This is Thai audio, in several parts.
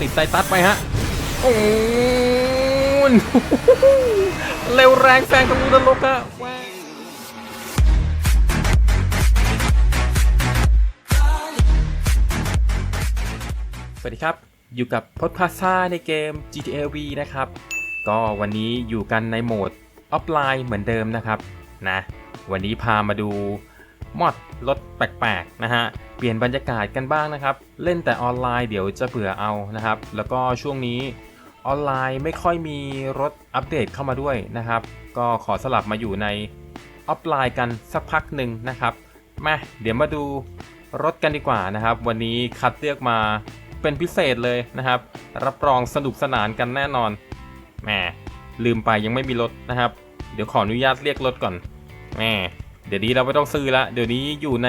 ติดไตตัดไปฮะโอ้ยเร็วแรงแซงตะลุนรกอะแว้งสวัสดีครับ อยู่กับพดพาซาในเกม GTA V นะครับ ก็วันนี้อยู่กันในโหมดออฟไลน์เหมือนเดิมนะครับนะ วันนี้พามาดู มอดรถแปลกๆนะฮะ เปลี่ยนบรรยากาศกันบ้างนะครับ เล่นแต่ออนไลน์เดี๋ยวจะเบื่อเอานะครับ แล้วก็ช่วงนี้ออนไลน์ไม่ค่อยมีรถอัปเดตเข้ามาด้วยนะครับ ก็ขอสลับมาอยู่ในออฟไลน์กันสักพักหนึ่งนะครับ มาเดี๋ยวมาดูรถกันดีกว่านะครับ วันนี้คัดเลือกมาเป็นพิเศษเลยนะครับ รับรองสนุกสนานกันแน่นอนแหมลืมไปยังไม่มีรถนะครับ เดี๋ยวขออนุญาตเรียกรถก่อนแหม เดี๋ยวนี้เราไม่ต้องซื้อละเดี๋ยวนี้อยู่ใน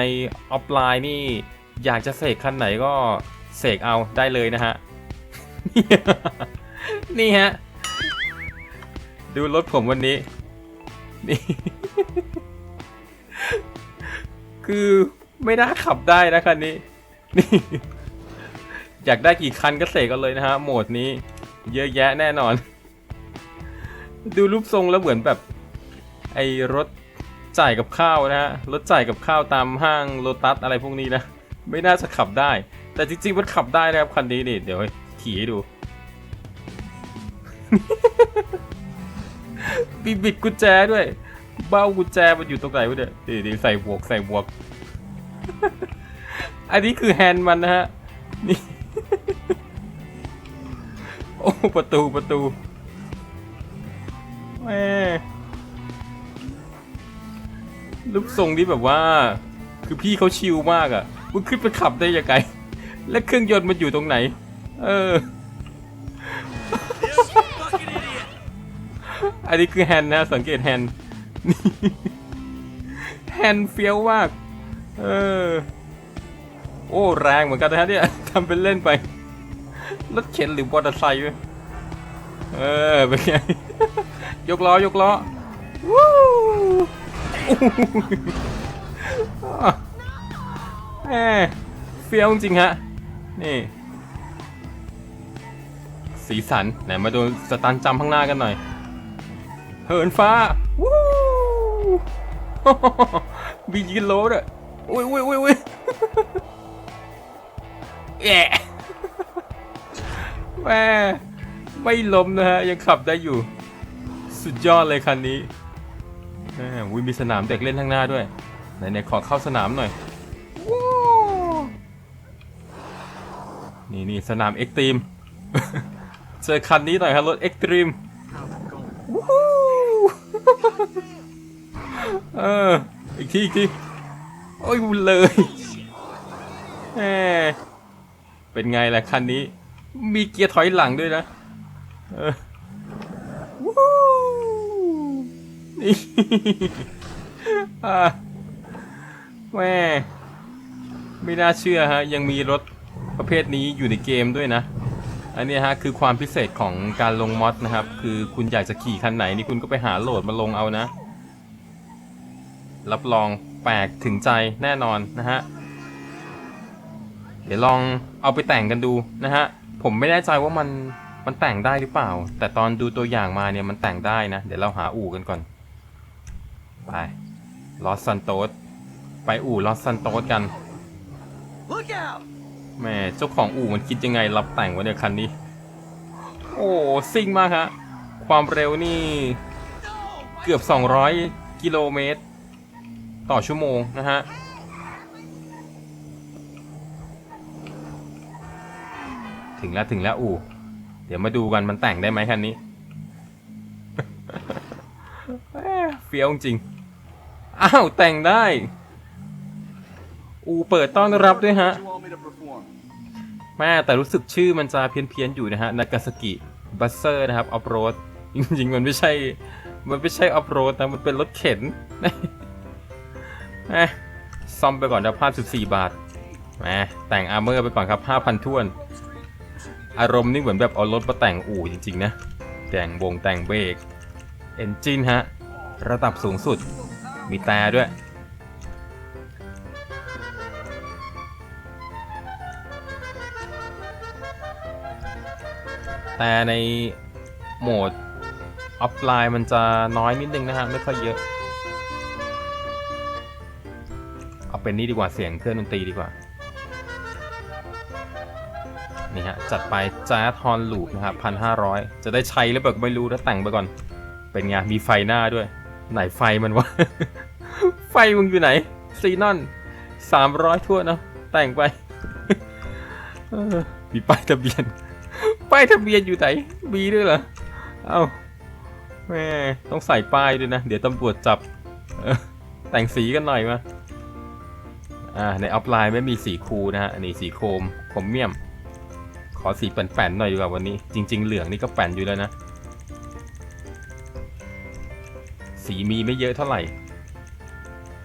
ออฟไลน์นี่อยากจะเสกคันไหนก็เสกเอาได้เลยนะฮะ นี่ฮะ ดูรถผมวันนี้ นี่ คือไม่น่าขับได้นะคันนี้ นี่ อยากได้กี่คันก็เสกกันเลยนะฮะ โหมดนี้ เยอะแยะแน่นอน ดูรูปทรงแล้วเหมือนแบบ ไอรถ จ่ายกับข้าวนะฮะรถจ่ายกับข้าวตามห้างโลตัสอะไรพวกนี้นะ ไม่น่าจะขับได้ แต่จริงๆมันขับได้นะครับคันนี้นี่เดี๋ยวขี่ให้ดูมีบิดกุญแจด้วย เบ้ากุญแจมันอยู่ตรงไหนวะเนี่ยดีดีใส่บวกใส่บวก อันนี้คือแฮนด์มันนะฮะ นี่ โอ้ ประตูประตูแม่ รูปทรงนี้แบบว่า คือพี่เขาชิลมากอะ่ะมึงขึ้นไปขับได้ยังไง และเครื่องยนต์มันอยู่ตรงไหน เออ อันนี้คือแฮนด์นะ สังเกตแฮนด์แฮนด์เฟี้ยวมาก เออ โอ้แรงเหมือนกันนะฮะเนี่ยทำเป็นเล่นไป รถเข็นหรือมอเตอร์ไซค์เออ เป็นไง ยกล้อ ยกล้อ วู้ แหมเฟี้ยวจริงฮะ นี่ สีสัน ไหนมาดูสตันจำข้างหน้ากันหน่อย เหินฟ้า วู้มียืนโลด้วยอุ้ยอุ้ยอุ้ยอุ้ยแย่แม่ไม่ล้มนะฮะ ยังขับได้อยู่ สุดยอดเลยคันนี้ แม่วุ้ยมีสนามเด็กเล่นข้างหน้าด้วย ไหนๆขอเข้าสนามหน่อยว้าวนี่นี่สนามเอ็กตรีม เจอคันนี้หน่อยครับรถเอ็กตรีมวู้เอออีกทีอีกทีโอ้ยเลยแหมเป็นไงล่ะคันนี้ มีเกียร์ถอยหลังด้วยนะ เออวู้ นี่แม่ไม่น่าเชื่อฮะ ยังมีรถประเภทนี้อยู่ในเกมด้วยนะ อันนี้ฮะคือความพิเศษของการลงมอดนะครับ คือคุณอยากจะขี่คันไหนนี่คุณก็ไปหาโหลดมาลงเอานะ รับรองแปลกถึงใจแน่นอนนะฮะ เดี๋ยวลองเอาไปแต่งกันดูนะฮะ ผมไม่แน่ใจว่ามันมันแต่งได้หรือเปล่า แต่ตอนดูตัวอย่างมาเนี่ยมันแต่งได้นะ เดี๋ยวเราหาอู่กันก่อน ไป ลอสซันโตสไปอู่ลอสซันโตสกัน Look out! แม่เจ้าของอู่มันคิดยังไงรับแต่งวะเนี่ยคันนี้ โอ้ซิ่งมากฮะ ความเร็วนี่ เกือบ 200 กิโลเมตร ต่อชั่วโมงนะฮะถึงแล้วถึงแล้วอู่ เดี๋ยวมาดูกันมันแต่งได้ไหมคันนี้แหม่เฟี้ยวจริง อ้าว แต่งได้ อูเปิดต้อนรับด้วยฮะ แม่แต่รู้สึกชื่อมันจะเพี้ยนๆอยู่นะฮะ นากาสกิ บัสเซอร์นะครับ ออฟโรด จริงๆ มันไม่ใช่ มันไม่ใช่ออฟโรดนะ มันเป็นรถเข็นแหมซ่อมไปก่อนนะภาพ 14 บาทแหมแต่งอาร์เมอร์ไปก่อนครับ 5,000ท้วน อารมณ์นี่เหมือนแบบเอารถมาแต่งอู่จริง ๆ นะ แต่งวงแต่งเบรกเอนจินฮะ ระดับสูงสุด มีแต่ด้วย แต่ในโหมดออฟไลน์มันจะน้อยนิดนึงนะฮะ ไม่ค่อยเยอะ เอาเป็นนี่ดีกว่าเสียงเครื่องดนตรีดีกว่า นี่ฮะ จัดไปจ้าทอนลูปนะครับพันห้าร้อยจะได้ใช้หรือเปล่าไม่รู้ถ้าแต่งไปก่อน เป็นไง มีไฟหน้าด้วย ไหนไฟมันวะ ไฟมึงอยู่ไหน ซีนอนสามร้อยทั่วเนาะแต่งไปมีป้ายทะเบียน ป้ายทะเบียนอยู่ไหนมีด้วยเหรอ เอ้าแม่ต้องใส่ป้ายด้วยนะ เดี๋ยวตำรวจจับแต่งสีกันหน่อยมาอ่าในออฟไลน์ไม่มีสีคูนะฮะอันนี้สีโครมคมเมี่ยม ขอสีแป่นๆหน่อยดีกว่าวันนี้ จริง ๆ เหลืองนี่ก็แป่นอยู่แล้วนะ สีมีไม่เยอะเท่าไหร่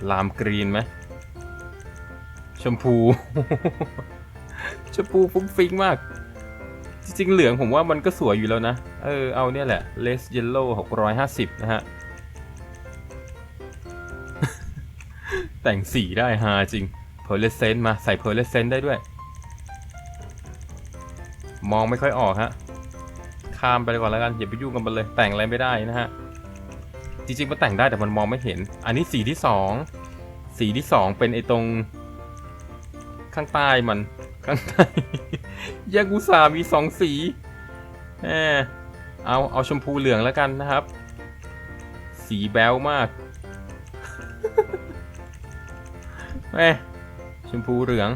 ลามกรีนไหม ชมพู ชมพูฟุ้งฟิ้งมาก จริงๆ เหลืองผมว่ามันก็สวยอยู่แล้วนะ เออ เอาเนี่ยแหละ less yellow 650นะฮะ แต่งสีได้ฮาจริง pearlescent มาใส่ pearlescent ได้ด้วย มองไม่ค่อยออกฮะข้ามไปก่อนแล้วกันอย่าไปยุ่งกันมันเลยแต่งอะไรไม่ได้นะฮะ จริงๆมันแต่งได้แต่มันมองไม่เห็น อันนี้สีที่สองสีที่สองเป็นไอ้ตรง ข้างใต้มัน ข้างใต้ยากุซ่ามีสองสีแหมเอาเอาชมพูเหลืองแล้วกันนะครับ สีแบลมากแหมชมพูเหลือง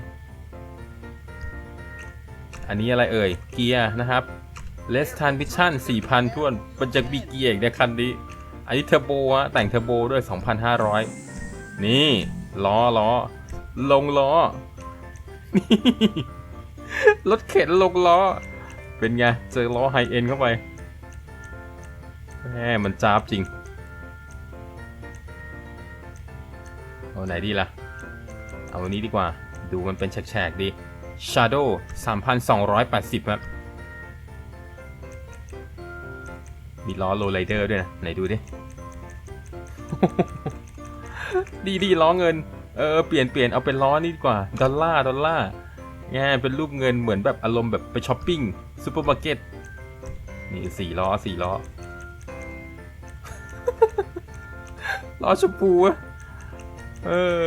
อันนี้อะไรเอ่ย เกียร์นะครับเลสทันพิชชั่น4,000ท้วนมันจะมีเกียร์อีกในคันนี้ อันนี้เทอร์โบฮะแต่งเทอร์โบด้วย 2,500 นี่ล้อล้อลงล้อนี่รถเข็นลงล้อ เป็นไง เจอล้อไฮเอ็นเข้าไปแหมมันจ้าบจริงเอาไหนดีล่ะ เอาอันนี้ดีกว่า ดูมันเป็นแฉกๆดี Shadow 3,280 ครับ มีล้อโรลไลเดอร์ด้วยนะ ไหนดูดิ ดีดีล้อเงิน เออ เปลี่ยนเปลี่ยนเอาเป็นล้อนี่ดีกว่า ดอลลาร์ ดอลลาร์แง่เป็นรูปเงินเหมือนแบบอารมณ์แบบไปช้อปปิ้งซูเปอร์มาร์เก็ต นี่สี่ล้อสี่ล้อ ล้อชมพูอะเออ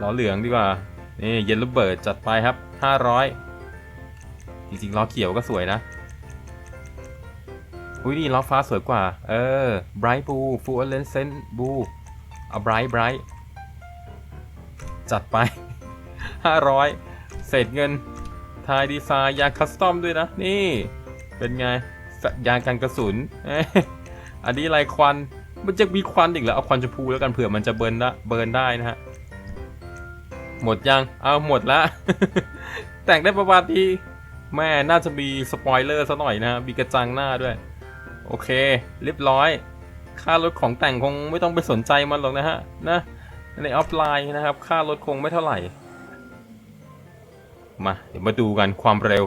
ล้อเหลืองดีกว่า นี่เยลโลเบิร์ดจัดไปครับ500จริงๆล้อเขียวก็สวยนะ อุ้ยนี่ล้อฟ้าสวยกว่า เออ Bright Blue Fluorescent Blue เอา Bright Bright จัดไป 500 เศษเงินทายดีไซน์ยางคัสตอมด้วยนะ นี่ เป็นไง ยางกันกระสุน อันนี้ลายควัน มันจะมีควันอีกเหรอ เอาควันชมพูแล้วกันเผื่อมันจะเบิร์นได้เบิร์นได้นะฮะ หมดยัง เอาหมดละ แต่งได้ประมาณที่แม่น่าจะมีสปอยเลอร์ซะหน่อยนะมีกระจังหน้าด้วย โอเค เรียบร้อย ค่ารถของแต่งคงไม่ต้องไปสนใจมันหรอกนะฮะนะในออฟไลน์นะครับ ค่ารถคงไม่เท่าไหร่ มา เดี๋ยวมาดูกันความเร็ว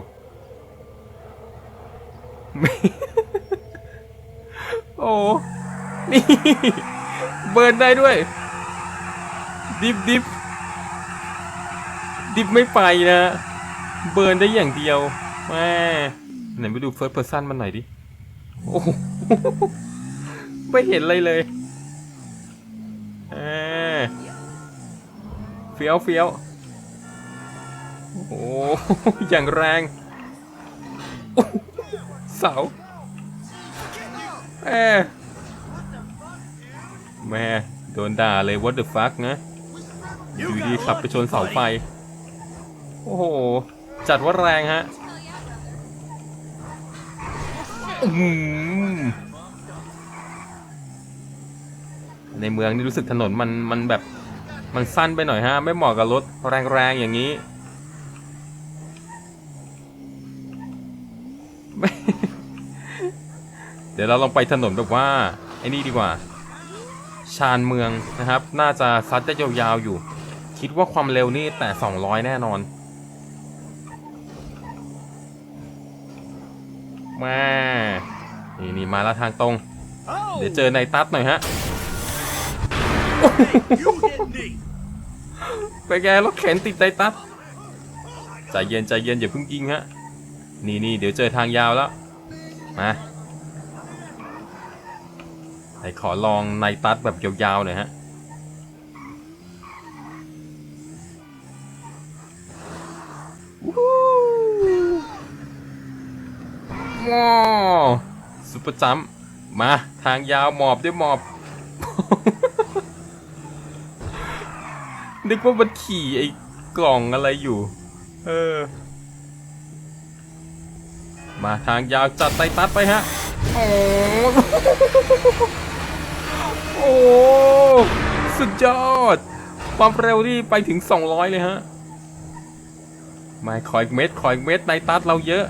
โอ้นี่เบิร์นได้ด้วย ดิฟดิฟดิบไม่ไปนะ เบิร์นได้อย่างเดียวแม่ไหนไปดูเฟิร์สเพ r ร์ซันมันหน่อยดิ โอ้โหไม่เห็นอะไรเลยแหมเฟี้ยวเฟี้ยวโอ้โหอย่างแรงเสาแม่แม่โดนด่าเลย what the fuck นะอยู่ดีขับไปชนเสาไฟ โอ้โห จัดว่าแรงฮะอื้อหือ ในเมืองนี่รู้สึกถนนมันมันแบบมันสั้นไปหน่อยฮะ ไม่เหมาะกับรถแรงๆอย่างนี้เดี๋ยวเราลองไปถนนแบบว่าไอ้นี่ดีกว่า ชานเมืองนะครับ น่าจะซัดได้ยาวๆอยู่ คิดว่าความเร็วนี่แต่ 200 แน่นอน แม่นี่นี่มาแล้วทางตรง Oh, เดี๋ยวเจอในตัดหน่อยฮะ you hit me. ไปแกรถเข็นติดในตัดใจเย็นใจเย็นอย่าเพิ่งยิงฮะ นี่นี่เดี๋ยวเจอทางยาวแล้ว มาไหนขอลองไนตัสแบบยาวๆหน่อยฮะ ว้าวซุปเปอร์จัมป์มาทางยาวหมอบด้วยหมอบ นึกว่ามันขี่ไอ้กล่องอะไรอยู่ เออ มาทางยาวจัดไตตัดไปฮะ โอ้โอ้สุดยอด ความเร็วนี่ไปถึง 200 เลยฮะ มาขออีกเม็ดขออีกเม็ดในตัดเราเยอะ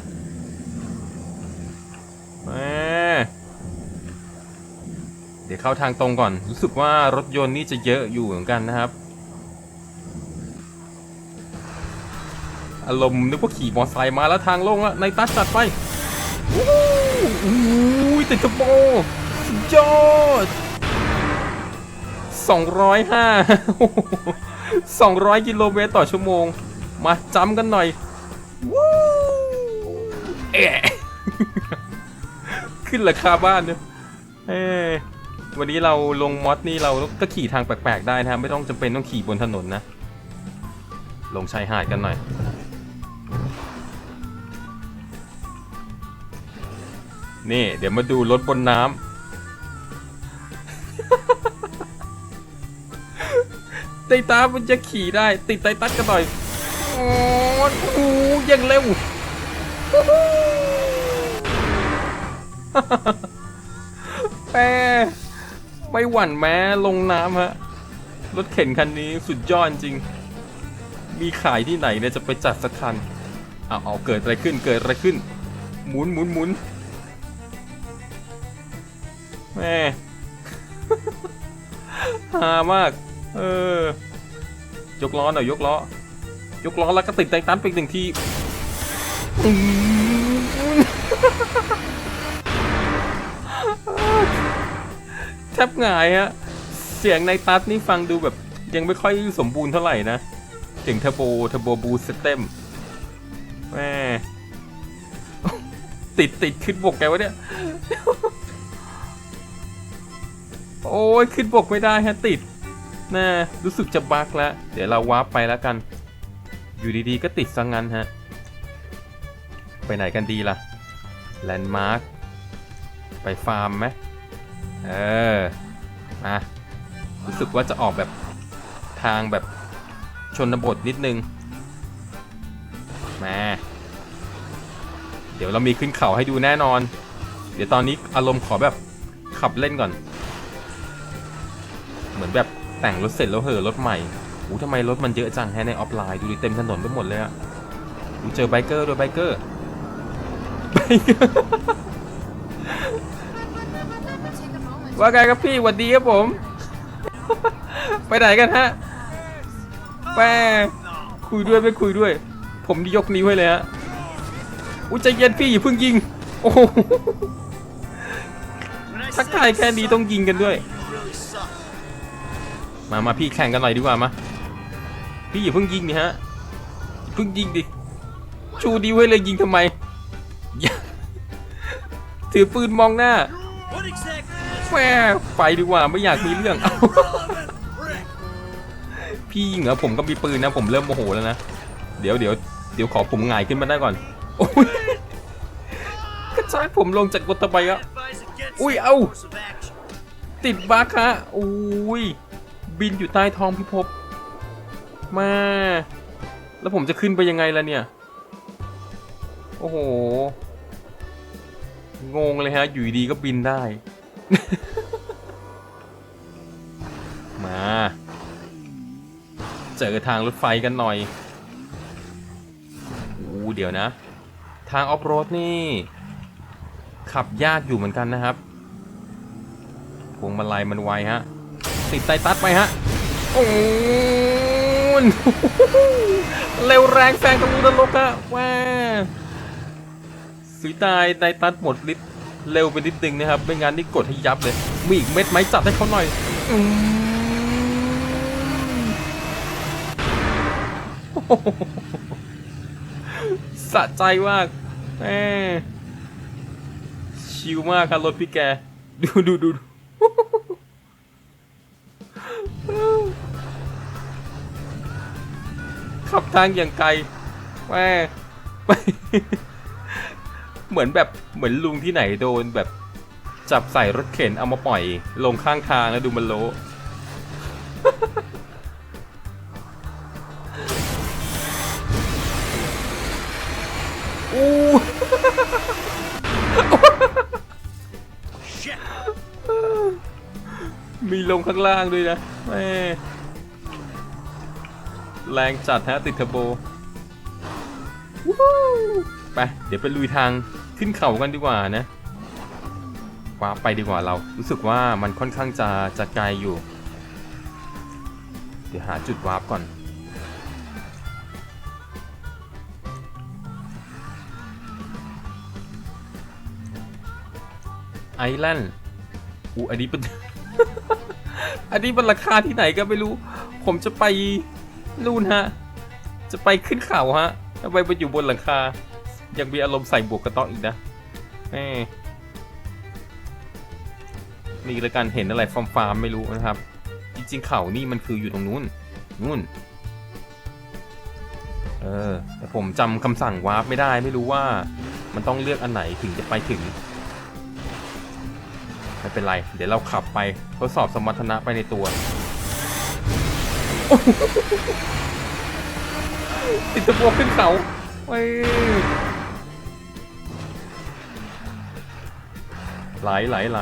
มาเดี๋ยวเข้าทางตรงก่อน รู้สึกว่ารถยนต์นี่จะเยอะอยู่เหมือนกันนะครับ อารมณ์นึกว่าขี่มอเตอร์ไซค์มาแล้วทางโล่งแล้วในตัดจัดไปอู้หูอู้ยติดกระโปงยอด205 200 กิโลเมตรต่อชั่วโมง มาจำกันหน่อยวู้เอะขึ้นราคาบ้านเนี่ยเอ้ย วันนี้เราลงมอดนี่เราก็ขี่ทางแปลกๆได้นะไม่ต้องจำเป็นต้องขี่บนถนนนะ ลงชายหาดกันหน่อย นี่ เดี๋ยวมาดูรถบนน้ำไตตามันจะขี่ได้ ติดไตตัดกันหน่อยโอ้โหยังเร็วแปร ไม่หวั่นแม้ลงน้ำฮะ รถเข็นคันนี้สุดยอดจริง มีขายที่ไหนเนี่ยจะไปจัดสักคันเอาเอาเกิดอะไรขึ้นเกิดอะไรขึ้น หมุนหมุนหมุนแม่ฮามาก เออยกล้อหน่อยยกล้อยกล้อแล้วก็ติดไตตันไปอีกหนึ่งทีอื ทบหงายฮะ เสียงในตัดนี่ฟังดูแบบยังไม่ค่อยสมบูรณ์เท่าไหร่นะ เสียงเทอร์โบเทอร์โบบูสเต็มแม่ติดติดขึ้นบกแกวะเนี่ย โอ้ยขึ้นบกไม่ได้ฮะติดน่ารู้สึกจะบักแล้ว เดี๋ยวเราวาร์ปไปแล้วกัน อยู่ดีๆ ก็ติดซังงั้นฮะ ไปไหนกันดีล่ะ แลนด์มาร์ค ไปฟาร์มไหม เออ มา รู้สึกว่าจะออกแบบทางแบบชนบทนิดนึง มา เดี๋ยวเรามีขึ้นเขาให้ดูแน่นอน เดี๋ยวตอนนี้อารมณ์ขอแบบขับเล่นก่อน เหมือนแบบแต่งรถเสร็จแล้วเหอรถใหม่อู้ทำไมรถมันเยอะจังแฮในออฟไลน์ดูดิเต็มถนนไปหมดเลยอะดูเจอไบเกอร์ด้วยไบเกอร์ไบเกอร์ ว่าไงครับพี่หวัดดีครับผม ไปไหนกันฮะแปคุยด้วยไม่คุยด้วย ผมยกนิ้วให้เลยฮะอุ้ยใจเย็นพี่อย่าเพิ่งยิง โอ้โหทักทายแค่นี้ต้องยิงกันด้วย มามาพี่แข่งกันหน่อยดีกว่ามา พี่อย่าเพิ่งยิงดิฮะเพิ่งยิงดิ ชูดีไว้เลยยิงทำไม ถือปืนมองหน้า แหมไปดีกว่าไม่อยากมีเรื่องเอาพี่ยิงเหรอผมก็มีปืนนะผมเริ่มโมโหแล้วนะ เดี๋ยวเดี๋ยวเดี๋ยวขอผมหงายขึ้นมาได้ก่อนโอ้ยกระชากผมลงจากรถทำไมอะ Advise against Ui, that au. course of action. ติดบั๊กฮะอุ้ยบินอยู่ใต้ท้องพิภพมา แล้วผมจะขึ้นไปยังไงล่ะเนี่ย โอ้โห งงเลยฮะ อยู่ดีก็บินได้ มา เจอทางรถไฟกันหน่อยอู้เดี๋ยวนะ ทางออฟโรดนี่ ขับยากอยู่เหมือนกันนะครับพวงมาลัยมันไวฮะ ติดไตตัดไปฮะ โอ้ยเร็วแรงแซงตะลุนรกฮะว้าสุยตายไตตัดหมดฤทธิ์ เร็วไปนิดนึงนะครับไม่งั้นนี่กดให้ยับเลย มีอีกเม็ดไหมจัดให้เขาหน่อยอืสะใจมากแหม่ชิวมากครับรถพี่แก ดูดูดูดขับทางอย่างไกลแหม่ เหมือนแบบเหมือนลุงที่ไหนโดนแบบจับใส่รถเข็นเอามาปล่อยลงข้างทางแล้วดูมันโลอู้มีลงข้างล่างด้วยนะแม่แรงจัดฮะติดเทอร์โบไป เดี๋ยวไปลุยทาง ขึ้นเขากันดีกว่านะว้าร์ปไปดีกว่าเรา รู้สึกว่ามันค่อนข้างจะจะไกลอยู่ เดี๋ยวหาจุดวาร์ปก่อน ไอแลนด์อูอันนี้เป็น อันนี้มันราคาที่ไหนก็ไม่รู้ ผมจะไปนู่นฮะ จะไปขึ้นเขาฮะทำไมมันอยู่บนหลังคา ยังมีอารมณ์ใส่บวกกระต๊อกอีกนะแม่นี่แล้วกันเห็นอะไรฟาร์มฟาร์มไม่รู้นะครับ จริง ๆ เขานี่มันคืออยู่ตรงนู้นนู่น เออแต่ผมจำคำสั่งวาร์ปไม่ได้ไม่รู้ว่า มันต้องเลือกอันไหนถึงจะไปถึงไม่เป็นไร เดี๋ยวเราขับไปทดสอบสมรรถนะไปในตัว ติดตะบวกขึ้นเขาเว้ ไหลไหลไหล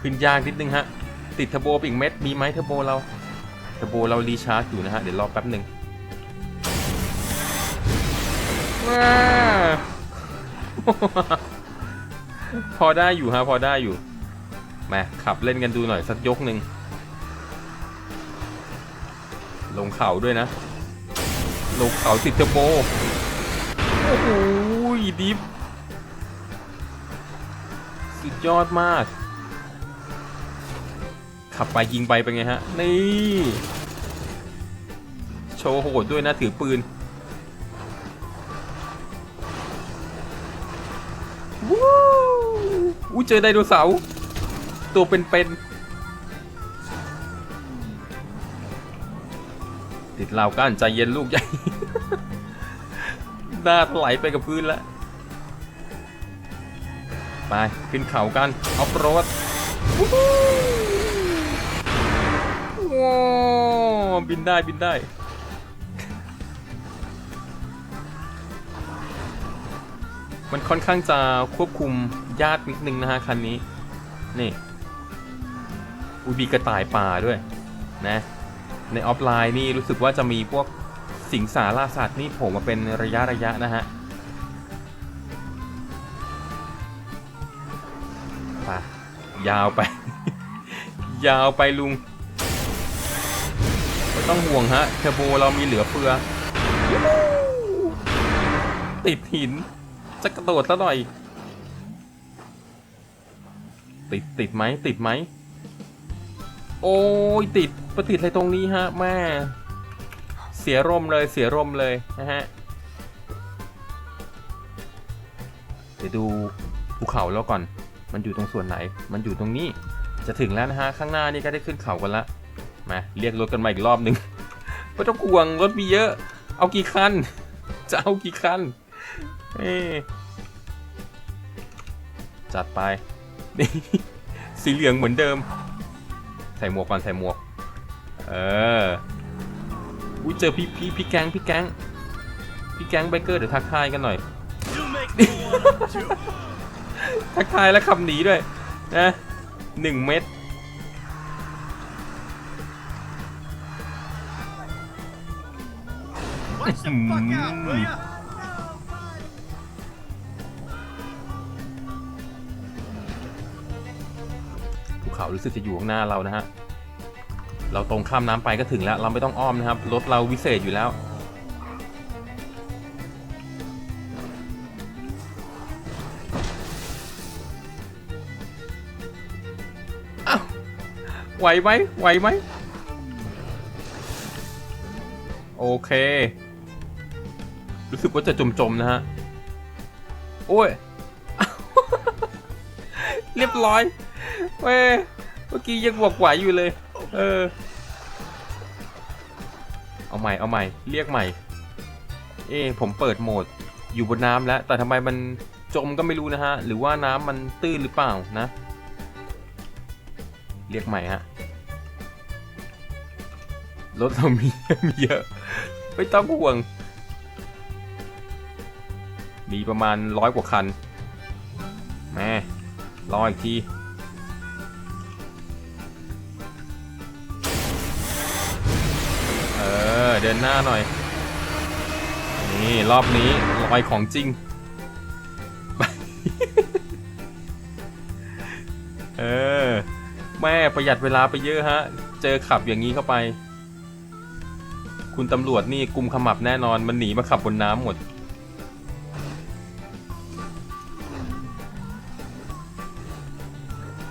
ขึ้นยากนิดนึงฮะ ติดเทอร์โบปอีกเม็ด มีไหมเทอร์โบเรา เทอร์โบเรารีชาร์จอยู่นะฮะ เดี๋ยวรอแป๊บหนึ่งว้าพอได้อยู่ฮะ พอได้อยู่ มาขับเล่นกันดูหน่อยสักยกหนึ่ง ลงเขาด้วยนะ ลงเขาติดเทอร์โบ โอ้โห ดิฟสุดยอดมาก ขับไปยิงไปเป็นไงฮะ นี่ โชว์โหดด้วยนะถือปืนวู้อู้เจอไดโนเสาร์ตัวเป็นๆติดเราวก้านใจเย็นลูกใหญ่ หน้าถลายไปกับพื้นแล้ว ไป ขึ้นเขากันออฟโรดว้าวบินได้บินได้ มันค่อนข้างจะควบคุมยากนิดนึงนะฮะคันนี้ นี่อุยมีกระต่ายป่าด้วยนะ ในออฟไลน์นี่รู้สึกว่าจะมีพวกสิงสาราสัตว์นี่โผล่มาเป็นระยะระยะนะฮะ ยาวไป ยาวไปลุงไม่ต้องห่วงฮะเทอร์โบเรามีเหลือเฟือ ติดหิน จะกระโดดซะหน่อย ติดติดไหมติดไหม โอ้ยติดประติดอะไรตรงนี้ฮะแม่เสียร่มเลยเสียร่มเลยนะฮะเดี๋ยวดูภูเขาแล้วก่อน มันอยู่ตรงส่วนไหน มันอยู่ตรงนี้ จะถึงแล้วนะฮะ ข้างหน้านี่ก็ได้ขึ้นเขากันละ มาเรียกรถกันมาอีกรอบหนึ่งไม่ต้องห่วงรถมีเยอะ เอากี่คัน จะเอากี่คัน เอ๊ะจัดไปนี่สีเหลืองเหมือนเดิม ใส่หมวกก่อนใส่หมวก เอออุ้ยเจอพี่พี่พี่แก๊งพี่แก๊งพี่แก๊งไบเกอร์เดี๋ยวทักทายกันหน่อย ทักทายแล้วขับหนีด้วยนะหนึ่งเม็ดภูเขารู้สึกจะอยู่ข้างหน้าเรานะฮะ เราตรงข้ามน้ำไปก็ถึงแล้ว เราไม่ต้องอ้อมนะครับ รถเราวิเศษอยู่แล้ว ไหวไหมไหวไหมโอเค รู้สึกว่าจะจมๆนะฮะ โอ้ย เรียบร้อยเว้ยเมื่อกี้ยังบวกไหวอยู่เลย เออ เอาใหม่ เอาใหม่ เรียกใหม่ เอ๊ะผมเปิดโหมด อยู่บนน้ำแล้ว แต่ทำไมมันจมก็ไม่รู้นะฮะ หรือว่าน้ำมันตื้นหรือเปล่านะ เรียกใหม่ฮะ รถเรามีมีเยอะ ไม่ต้องห่วง มีประมาณร้อยกว่าคันแม่รออีกทีเออ เดินหน้าหน่อย นี่ รอบนี้ลอยของจริง เออ แม่ประหยัดเวลาไปเยอะฮะ เจอขับอย่างนี้เข้าไป คุณตำรวจนี่กุมขมับแน่นอนมันหนีมาขับบนน้ำหมด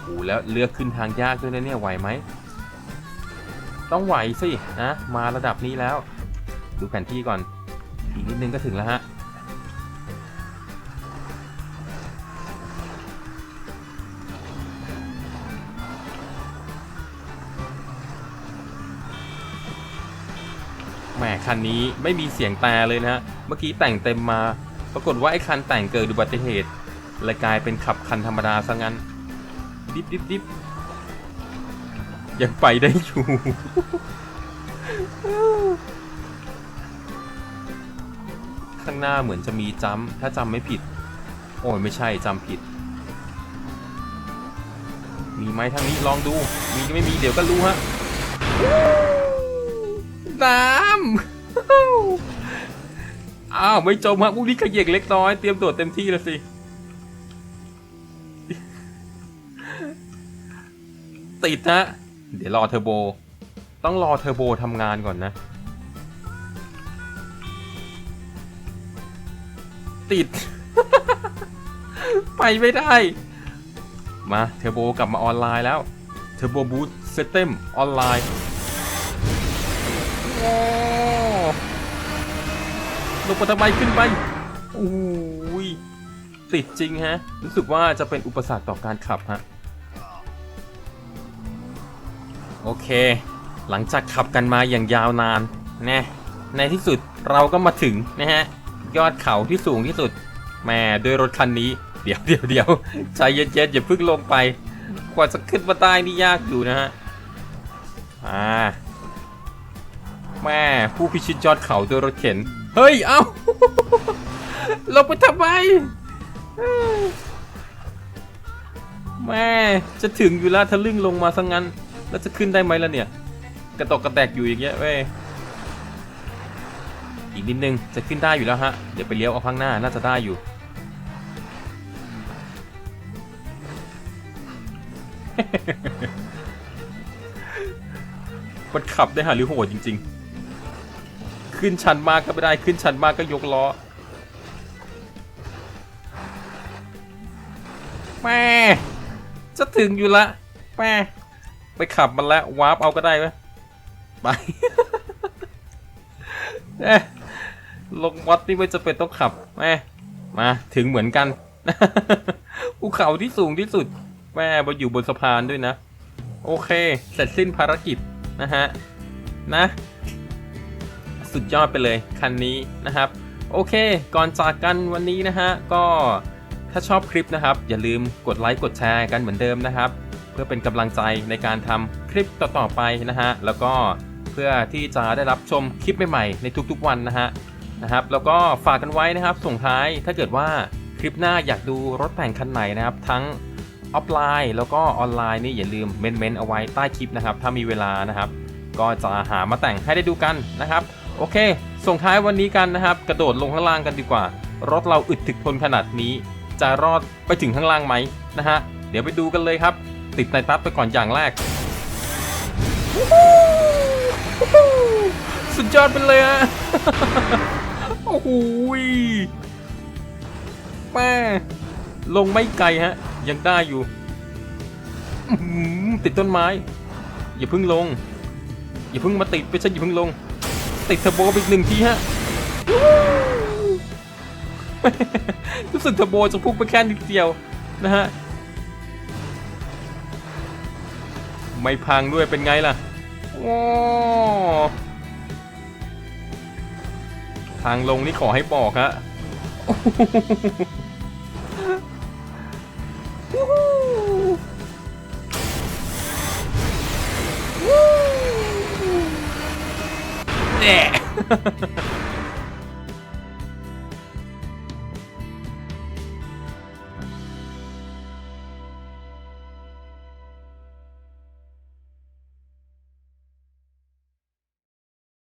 โอ้แล้วเลือกขึ้นทางยากด้วยนะเนี่ยไหวไหม ต้องไหวสินะมาระดับนี้แล้ว ดูแผนที่ก่อน อีกนิดนึงก็ถึงแล้วฮะ คันนี้ไม่มีเสียงแต่เลยนะฮะ เมื่อกี้แต่งเต็มมา ปรากฏว่าไอ้คันแต่งเกิดอุบัติเหตุเลยกลายเป็นขับคันธรรมดาซะงั้น ดิบดิบดิบยังไปได้อยู่ ข้างหน้าเหมือนจะมีจัมถ้าจำไม่ผิด โอ้ยไม่ใช่จำผิด มีไหมทางนี้ลองดู มีไม่มีเดี๋ยวก็รู้ฮะน้ำ อ้าวไม่จมฮะพวกนี้ขยเยกเล็กน้อยเตรียมตัวเต็มที่แล้วสิติดนะเดี๋ยวรอเทอร์โบ ต้องรอเทอร์โบทำงานก่อนนะ ติด ไปไม่ได้ มาเทอร์โบกลับมาออนไลน์แล้วเทอร์โบบูทเซตเต็มออนไลน์ ลงไปทำไมขึ้นไปโอ้ยติดจริงฮะ รู้สึกว่าจะเป็นอุปสรรคต่อการขับฮะ โอเค หลังจากขับกันมาอย่างยาวนานนะในที่สุดเราก็มาถึงนะฮะ ยอดเขาที่สูงที่สุดแม่ด้วยรถคันนี้ เดี๋ยวเดี๋ยวเดี๋ยวใจเย็นๆอย่าเพิ่งลงไป กว่าจะขึ้นมาได้นี่ยากอยู่นะฮะ อ่า แม่ผู้พิชิตยอดเขาด้วยรถเข็น เฮ้ย เอ้าเราไปทำไมแม่จะถึงอยู่แล้วทะลึ่งลงมาซะงั้น แล้วจะขึ้นได้ไหมล่ะเนี่ย กระตกกระแตกอยู่อย่างเงี้ยเว้ยอีกนิดนึงจะขึ้นได้อยู่แล้วฮะ เดี๋ยวไปเลี้ยวเอาข้างหน้าน่าจะได้อยู่ มันขับได้หาริโหดจริง ๆ ขึ้นชันมากก็ไม่ได้ขึ้นชันมากก็ยกล้อแม่จะถึงอยู่ละแม่ไปขับมันแล้ววาร์ปเอาก็ได้ไหมไปเอ๊ะลงวัดนี่ไม่จะเป็นต้องขับแม่มาถึงเหมือนกันภูเขาที่สูงที่สุดแม่มาอยู่บนสะพานด้วยนะ โอเค เสร็จสิ้นภารกิจนะฮะ นะ สุดยอดไปเลยคันนี้นะครับ โอเค ก่อนจากกันวันนี้นะฮะก็ถ้าชอบคลิปนะครับ อย่าลืมกดไลค์กดแชร์กันเหมือนเดิมนะครับ เพื่อเป็นกำลังใจในการทำคลิปต่อๆไปนะฮะแล้วก็เพื่อที่จะได้รับชมคลิปใหม่ๆในทุกๆวันนะฮะนะครับ แล้วก็ฝากกันไว้นะครับส่งท้ายถ้าเกิดว่าคลิปหน้าอยากดูรถแต่งคันไหนนะครับ ทั้งออฟไลน์แล้วก็ออนไลน์นี่อย่าลืมเมนๆเอาไว้ใต้คลิปนะครับ ถ้ามีเวลานะครับ ก็จะหามาแต่งให้ได้ดูกันนะครับ โอเค ส่งท้ายวันนี้กันนะครับ กระโดดลงข้างล่างกันดีกว่า รถเราอึดถึกทนขนาดนี้ จะรอดไปถึงข้างล่างไหมนะฮะ เดี๋ยวไปดูกันเลยครับ ติดไตตัสไปก่อนอย่างแรก สุดยอดไปเลยอะโอ้โหแม่ลงไม่ไกลฮะ ยังได้อยู่ ติดต้นไม้ อย่าเพิ่งลง อย่าเพิ่งมาติดไม่ใช่อย่าเพิ่งลง ติดเทอร์โบอีกหนึ่งทีฮะรู้สึกเทอร์โบจะพุ่งไปแค่นิดเดียวนะฮะ ไม่พังด้วยเป็นไงล่ะโอ้ทางลงนี่ขอให้บอกฮะ